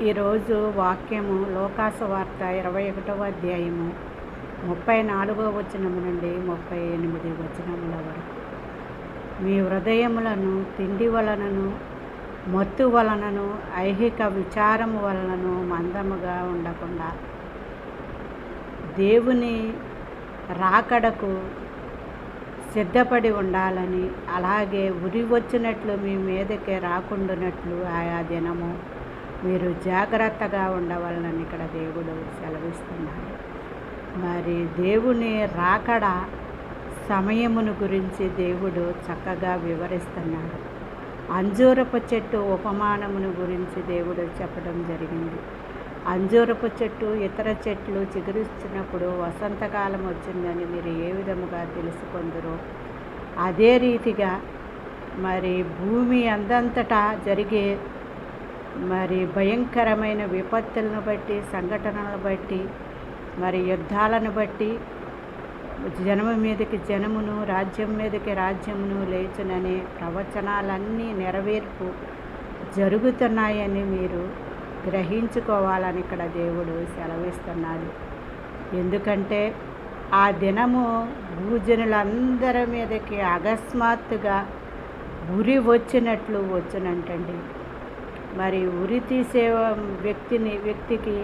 ఈరోజు వాక్యము లోకాసవార్త ఇరవై ఒకటవ అధ్యాయము ముప్పై నాలుగవ వచనము నుండి ముప్పై ఎనిమిది వచనముల వరకు. మీ హృదయములను తిండి వలనను మత్తు వలనను ఐహిక విచారము వలనను మందముగా ఉండకుండా దేవుని రాకడకు సిద్ధపడి ఉండాలని అలాగే ఉరి వచ్చినట్లు మీ మీదకే రాకుండానట్లు ఆయా దినము మీరు జాగ్రత్తగా ఉండవాలని ఇక్కడ దేవుడు సెలవిస్తున్నాడు. మరి దేవుని రాకడ సమయమును గురించి దేవుడు చక్కగా వివరిస్తున్నాడు. అంజూరపు చెట్టు ఉపమానమును గురించి దేవుడు చెప్పడం జరిగింది. అంజూరపు చెట్టు ఇతర చెట్లు చిగురిస్తున్నప్పుడు వసంతకాలం వచ్చిందని మీరు ఏ విధముగా తెలుసుకుందరో అదే రీతిగా మరి భూమి అందంతటా జరిగే మరి భయంకరమైన విపత్తులను బట్టి సంఘటనలను బట్టి మరి యుద్ధాలను బట్టి జనము మీదకి జనమును రాజ్యం మీదకి రాజ్యమును లేచుననే ప్రవచనాలన్నీ నెరవేర్పు జరుగుతున్నాయని మీరు గ్రహించుకోవాలని ఇక్కడ దేవుడు సెలవిస్తున్నాడు. ఎందుకంటే ఆ దినము భూజనులందరి మీదకి అకస్మాత్తుగా ఉరి వచ్చినట్లు వచ్చునంటండి. మరి ఉరి తీసే వ్యక్తిని వ్యక్తికి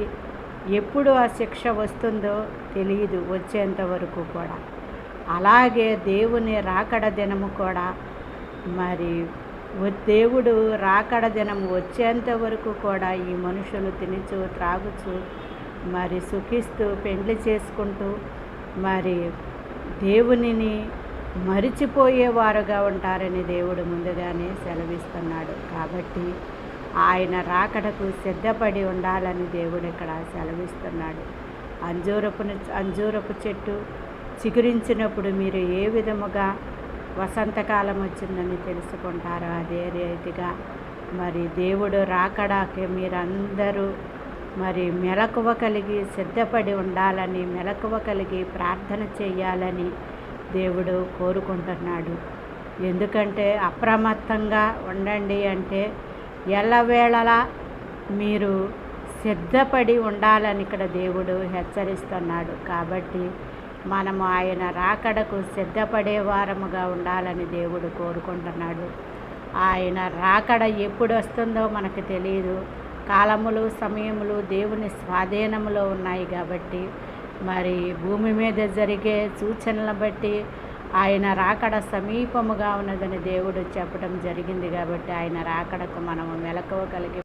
ఎప్పుడు ఆ శిక్ష వస్తుందో తెలియదు వచ్చేంత వరకు కూడా. అలాగే దేవుని రాకడ దినము కూడా మరి దేవుడు రాకడ దినం వచ్చేంత వరకు కూడా ఈ మనుషులు తినుచు త్రాగుచు మరి సుఖిస్తూ పెండ్లి చేసుకుంటూ మరి దేవునిని మరిచిపోయేవారుగా ఉంటారని దేవుడు ముందుగానే సెలవిస్తున్నాడు. కాబట్టి ఆయన రాకడకు సిద్ధపడి ఉండాలని దేవుడు ఇక్కడ సెలవిస్తున్నాడు. అంజూరపు అంజూరపు చెట్టు చిగురించినప్పుడు మీరు ఏ విధముగా వసంతకాలం వచ్చిందని తెలుసుకుంటారో అదే రీతిగా మరి దేవుడు రాకడాకి మీరందరూ మరి మెలకువ కలిగి సిద్ధపడి ఉండాలని మెలకువ కలిగి ప్రార్థన చేయాలని దేవుడు కోరుకుంటున్నాడు. ఎందుకంటే అప్రమత్తంగా ఉండండి అంటే ఎల్లవేళలా మీరు సిద్ధపడి ఉండాలని ఇక్కడ దేవుడు హెచ్చరిస్తున్నాడు. కాబట్టి మనము ఆయన రాకడకు సిద్ధపడే వారముగా ఉండాలని దేవుడు కోరుకుంటున్నాడు. ఆయన రాకడ ఎప్పుడు వస్తుందో మనకు తెలియదు కాలములు సమయములు దేవుని స్వాధీనములో ఉన్నాయి కాబట్టి మరి భూమి మీద జరిగే సూచనలను బట్టి ఆయన రాకడ సమీపముగా ఉన్నదని దేవుడు చెప్పడం జరిగింది కాబట్టి ఆయన రాకడకు మనము మెలకువ కలిగి